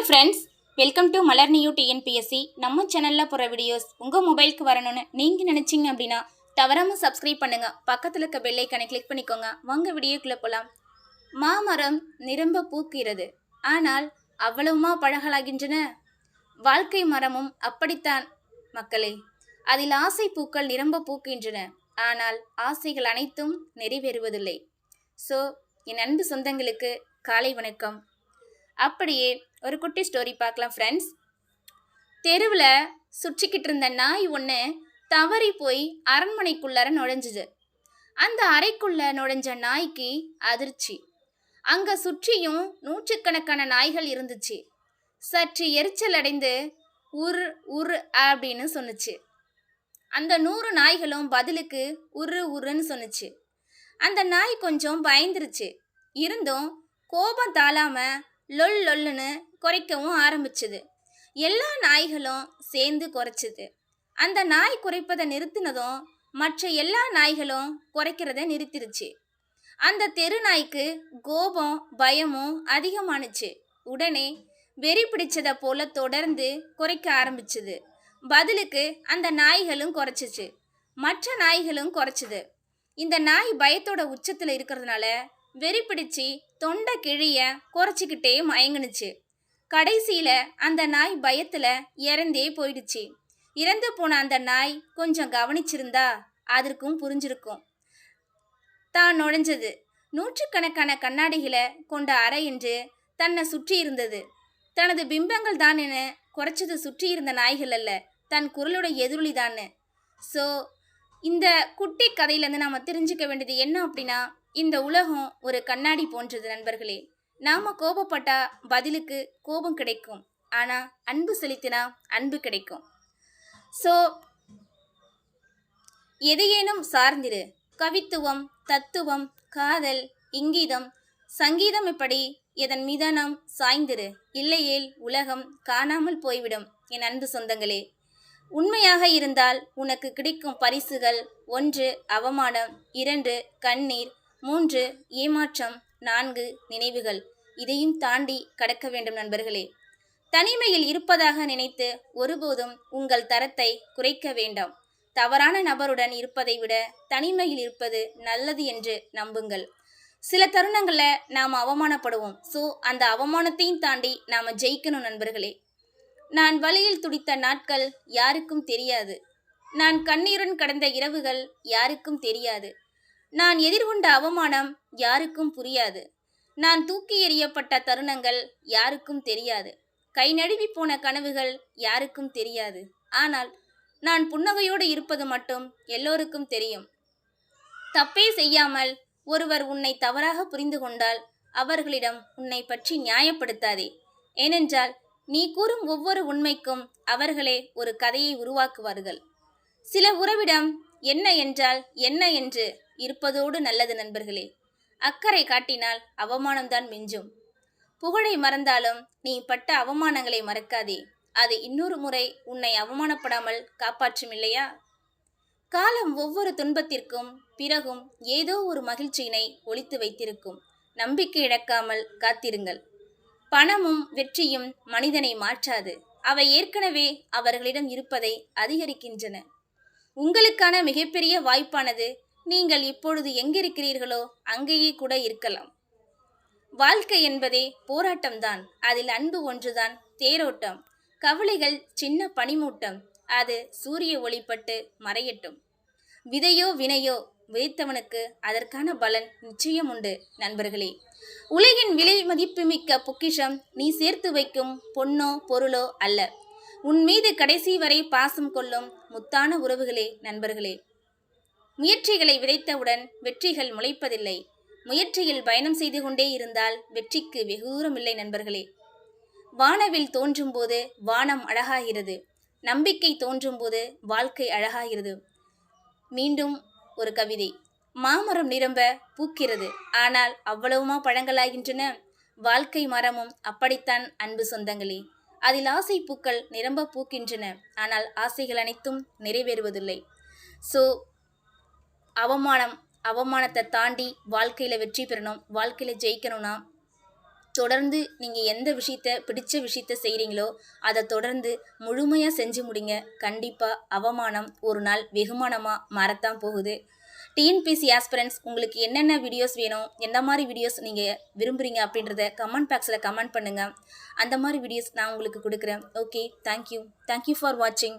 Hello friends welcome to Malar new TNPSC. நம்ம சேனலில் போகிற வீடியோஸ் உங்கள் மொபைலுக்கு வரணும்னு நீங்கள் நினச்சிங்க அப்படின்னா தவறாமல் சப்ஸ்கிரைப் பண்ணுங்கள் பக்கத்தில் இருக்க பெல் கிளிக் பண்ணிக்கோங்க. வாங்க வீடியோக்குள்ளே போகலாம் மாமரம் நிரம்ப பூக்கிறது. ஆனால் அவ்வளவுமா பழகலாகின்றன? வாழ்க்கை மரமும் அப்படித்தான் மக்களே. அதில் ஆசை பூக்கள் நிரம்ப பூக்கின்றன. ஆனால் ஆசைகள் அனைத்தும் நிறைவேறுவதில்லை. ஸோ என் அன்பு சொந்தங்களுக்கு காலை வணக்கம். அப்படியே ஒரு குட்டி ஸ்டோரி பார்க்கலாம் ஃப்ரெண்ட்ஸ் தெருவில் சுற்றிக்கிட்டு இருந்த நாய் ஒன்று தவறி போய் அரண்மனைக்குள்ளார நுழைஞ்சுது. அந்த அறைக்குள்ள நுழைஞ்ச நாய்க்கு அதிர்ச்சி. அங்கே சுற்றியும் நூற்றுக்கணக்கான நாய்கள் இருந்துச்சு. சற்று எரிச்சல் அடைந்து உரு உரு அப்படின்னு சொன்னுச்சு. அந்த நூறு நாய்களும் பதிலுக்கு உரு உருன்னு சொன்னுச்சு. அந்த நாய் கொஞ்சம் பயந்துருச்சு. இருந்தும் கோபம் தாளாம லொல் லொல்லுன்னு குறைக்கவும் ஆரம்பிச்சுது. எல்லா நாய்களும் சேர்ந்து குறைச்சிது. அந்த நாய் குறைப்பதை நிறுத்தினதும் மற்ற எல்லா நாய்களும் குறைக்கிறத நிறுத்திருச்சு. அந்த தெரு நாய்க்கு கோபம் பயமும் அதிகமானுச்சு. உடனே வெறி பிடிச்சதை போல தொடர்ந்து குறைக்க ஆரம்பிச்சுது. பதிலுக்கு அந்த நாய்களும் குறைச்சிச்சு. மற்ற நாய்களும் குறைச்சிது. இந்த நாய் பயத்தோட உச்சத்தில் இருக்கிறதுனால வெறி பிடிச்சி தொண்டை கிழிய குறைச்சிக்கிட்டே மயங்கினுச்சு. கடைசியில் அந்த நாய் பயத்தில் இறந்தே போயிடுச்சு. இறந்து போன அந்த நாய் கொஞ்சம் கவனிச்சிருந்தா அதற்கும் புரிஞ்சிருக்கும். தான் நுழைஞ்சது. நூற்றுக்கணக்கான கண்ணாடிகளை கொண்ட அறை என்று தன்னை சுற்றி இருந்தது. தனது பிம்பங்கள் தான் என குறைச்சது சுற்றி இருந்த நாய்கள் அல்ல தன் குரலோட எதிரொலி தான். ஸோ இந்த குட்டி கதையிலேருந்து நாம் தெரிஞ்சுக்க வேண்டியது என்ன அப்படின்னா இந்த உலகம் ஒரு கண்ணாடி போன்றது நண்பர்களே. நாம் கோபப்பட்டா பதிலுக்கு கோபம் கிடைக்கும். ஆனால் அன்பு செலுத்தினா அன்பு கிடைக்கும். ஸோ எதையேனும் சார்ந்திரு. கவித்துவம் தத்துவம் காதல் இங்கீதம் சங்கீதம் இப்படி எதன் மீதானம் சாய்ந்திரு. இல்லையேல் உலகம் காணாமல் போய்விடும் என் அன்பு சொந்தங்களே. உண்மையாக இருந்தால் உனக்கு கிடைக்கும் பரிசுகள் ஒன்று அவமானம் இரண்டு கண்ணீர் மூன்று ஏமாற்றம். நான்கு நினைவுகள். இதையும் தாண்டி கடக்க வேண்டும் நண்பர்களே. தனிமையில் இருப்பதாக நினைத்து ஒருபோதும் உங்கள் தரத்தை குறைக்க வேண்டாம். தவறான நபருடன் இருப்பதை விட தனிமையில் இருப்பது நல்லது என்று நம்புங்கள். சில தருணங்களில் நாம் அவமானப்படுவோம். ஸோ அந்த அவமானத்தையும் தாண்டி நாம் ஜெயிக்கணும் நண்பர்களே. நான் வழியில் துடித்த நாட்கள் யாருக்கும் தெரியாது. நான் கண்ணீருடன் கடந்த இரவுகள் யாருக்கும் தெரியாது. நான் எதிர்கொண்ட அவமானம் யாருக்கும் புரியாது. நான் தூக்கி எறியப்பட்ட தருணங்கள் யாருக்கும் தெரியாது. கை நடுவி போன கனவுகள் யாருக்கும் தெரியாது. ஆனால் நான் புன்னகையோடு இருப்பது மட்டும் எல்லோருக்கும் தெரியும். தப்பே செய்யாமல் ஒருவர் உன்னை தவறாக புரிந்து கொண்டால் அவர்களிடம் உன்னை பற்றி நியாயப்படுத்தாதே. ஏனென்றால் நீ கூறும் ஒவ்வொரு உண்மைக்கும் அவர்களே ஒரு கதையை உருவாக்குவார்கள். சில உறவிடம் என்ன என்றால் என்ன என்று இருப்பதோடு நல்லது நண்பர்களே. அக்கறை காட்டினால் அவமானம்தான் மிஞ்சும். புகழை மறந்தாலும் நீ பட்ட அவமானங்களை மறக்காதே. அது இன்னொரு முறை உன்னை அவமானப்படாமல் காப்பாற்றும் இல்லையா காலம் ஒவ்வொரு துன்பத்திற்கும் பிறகும் ஏதோ ஒரு மகிழ்ச்சியினை ஒழித்து வைத்திருக்கும். நம்பிக்கை இழக்காமல் காத்திருங்கள். பணமும் வெற்றியும் மனிதனை மாற்றாது. அவை ஏற்கனவே அவர்களிடம் இருப்பதை அதிகரிக்கின்றன. உங்களுக்கான மிகப்பெரிய வாய்ப்பானது நீங்கள் இப்பொழுது எங்கிருக்கிறீர்களோ அங்கேயே கூட இருக்கலாம். வாழ்க்கை என்பதே போராட்டம்தான். அதில் அன்பு ஒன்றுதான் தேரோட்டம். கவலைகள் சின்ன பனிமூட்டம். அது சூரிய ஒளிப்பட்டு மறையட்டும். விதையோ வினையோ விதைத்தவனுக்கு அதற்கான பலன் நிச்சயம் உண்டு நண்பர்களே. உலகின் விலை மதிப்புமிக்க பொக்கிஷம் நீ சேர்த்து வைக்கும் பொன்னோ பொருளோ அல்ல. உன் மீது கடைசி வரை பாசம் கொள்ளும் முத்தான உறவுகளே நண்பர்களே. முயற்சிகளை விதைத்தவுடன் வெற்றிகள் முளைப்பதில்லை. முயற்சியில் பயணம் செய்து கொண்டே இருந்தால் வெற்றிக்கு வெகு தூரமில்லை நண்பர்களே. வானவில் தோன்றும்போது வானம் அழகாகிறது. நம்பிக்கை தோன்றும்போது வாழ்க்கை அழகாகிறது. மீண்டும் ஒரு கவிதை. மாமரம் நிரம்ப பூக்கிறது. ஆனால் அவ்வளவுமா பழங்களாகின்றன? வாழ்க்கை மரமும் அப்படித்தான் அன்பு சொந்தங்களே. அதில் ஆசை பூக்கள் நிரம்ப பூக்கின்றன. ஆனால் ஆசைகள் அனைத்தும் நிறைவேறுவதில்லை. ஸோ அவமானம் அவமானத்தை தாண்டி வாழ்க்கையில் வெற்றி பெறணும் வாழ்க்கையில் ஜெயிக்கணும்னா தொடர்ந்து நீங்கள் எந்த விஷயத்த பிடிச்ச விஷயத்த செய்கிறீங்களோ அதை தொடர்ந்து முழுமையாக செஞ்சு முடிங்க. கண்டிப்பாக அவமானம் ஒரு நாள் வெகுமானமாக மறத்தான் போகுது. டிஎன்பிசி ஆஸ்பிரன்ஸ் உங்களுக்கு என்னென்ன வீடியோஸ் வேணும் எந்த மாதிரி வீடியோஸ் நீங்கள் விரும்புகிறீங்க அப்படின்றத கமெண்ட் பாக்ஸில் கமெண்ட் பண்ணுங்கள் அந்த மாதிரி வீடியோஸ் நான் உங்களுக்கு கொடுக்குறேன். ஓகே தேங்க்யூ தேங்க்யூ ஃபார் வாட்சிங்